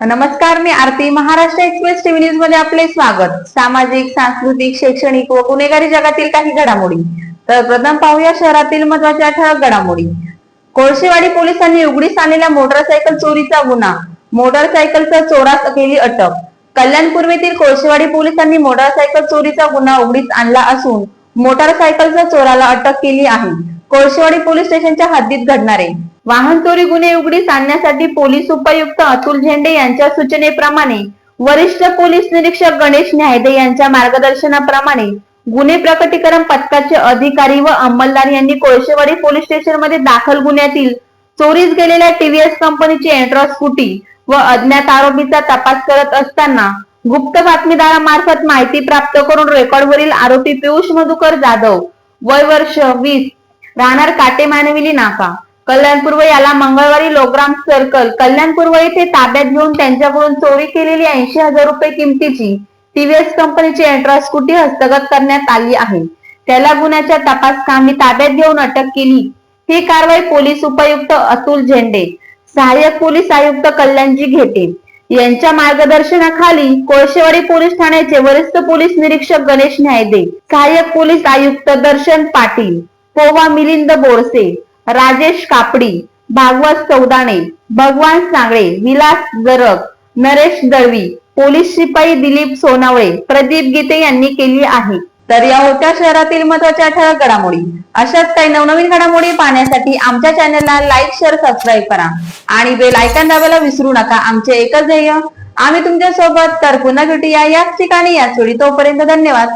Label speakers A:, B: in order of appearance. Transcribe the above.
A: नमस्कार मी Aarti. Maharashtra express TV न्यूजमध्ये आपले स्वागत. सामाजिक सांस्कृतिक शैक्षणिक व गुन्हेगारी जगातील काही घडामोडी. तर प्रथम पाहूया शहरातील महत्त्वाच्या ठळक घडामोडी. कोळशेवाडी पोलिसांनी उघडीस आणलेल्या मोटरसायकल चोरीचा गुन्हा. मोटरसायकलचा चोरास केली अटक. कल्याण पूर्वेतील कोळशेवाडी पोलिसांनी मोटरसायकल चोरीचा गुन्हा उघडीस आणला असून मोटरसायकलच्या चोराला अटक केली आहे. कोळशेवाडी पोलीस स्टेशनच्या हद्दीत घडणारे वाहन चोरी गुन्हे उघडीस आणण्यासाठी पोलीस उपायुक्त अतुल झेंडे यांच्या सूचनेप्रमाणे वरिष्ठ पोलीस निरीक्षक गणेश न्यायदे यांच्या मार्गदर्शनाप्रमाणे गुन्हे प्रकटीकरण पथकाचे अधिकारी व अंमलदार यांनी कोळशेवाडी पोलीस स्टेशनमध्ये दाखल गुन्ह्यातील चोरीस गेलेल्या टीव्हीएस कंपनीची एंट्रा स्कूटी व अज्ञात आरोपीचा तपास करत असताना गुप्त बातमीदारामार्फत माहिती प्राप्त करून रेकॉर्डवरील आरोपी पियुष मधुकर जाधव वय वर्ष वीस राहणार काटे मानविली नाका. कल्याणपूर्व याला मंगळवारी लोग्राम सर्कल कल्याणपूर्व येथे ताब्यात घेऊन त्यांच्याकडून चोरी केलेली ऐंशी हजार रुपये किमतीची टीव्हीएस कंपनीची एंट्रा स्कूटी हस्तगत करण्यात आली आहे? त्याला गुन्ह्याच्या तपास कामी ताब्यात घेऊन अटक केली. ही कारवाई पोलीस उपायुक्त अतुल झेंडे सहाय्यक पोलीस आयुक्त कल्याणजी घेते. यांच्या मार्गदर्शनाखाली कोळशेवाडी पोलीस ठाण्याचे वरिष्ठ पोलीस निरीक्षक गणेश न्यायदे सहाय्यक पोलीस आयुक्त दर्शन पाटील पोवा मिलिंद बोरसे राजेश कापडी भागवत चौदाणे भगवान सांगळे विलास जरग नरेश दळवी पोलीस शिपाई दिलीप सोनावळे प्रदीप गीते यांनी केली आहे. तर या होत्या शहरातील महत्त्वाच्या ठळक घडामोडी. अशाच काही नवनवीन घडामोडी पाहण्यासाठी आमच्या चॅनलला लाईक शेअर सबस्क्राईब करा. आणि बेल आयकॉन दाबायला विसरू नका. आमचे एकच ध्येय आम्ही तुमच्यासोबत तर पुन्हा भेटूया याच ठिकाणी याच वेळी. तोपर्यंत धन्यवाद.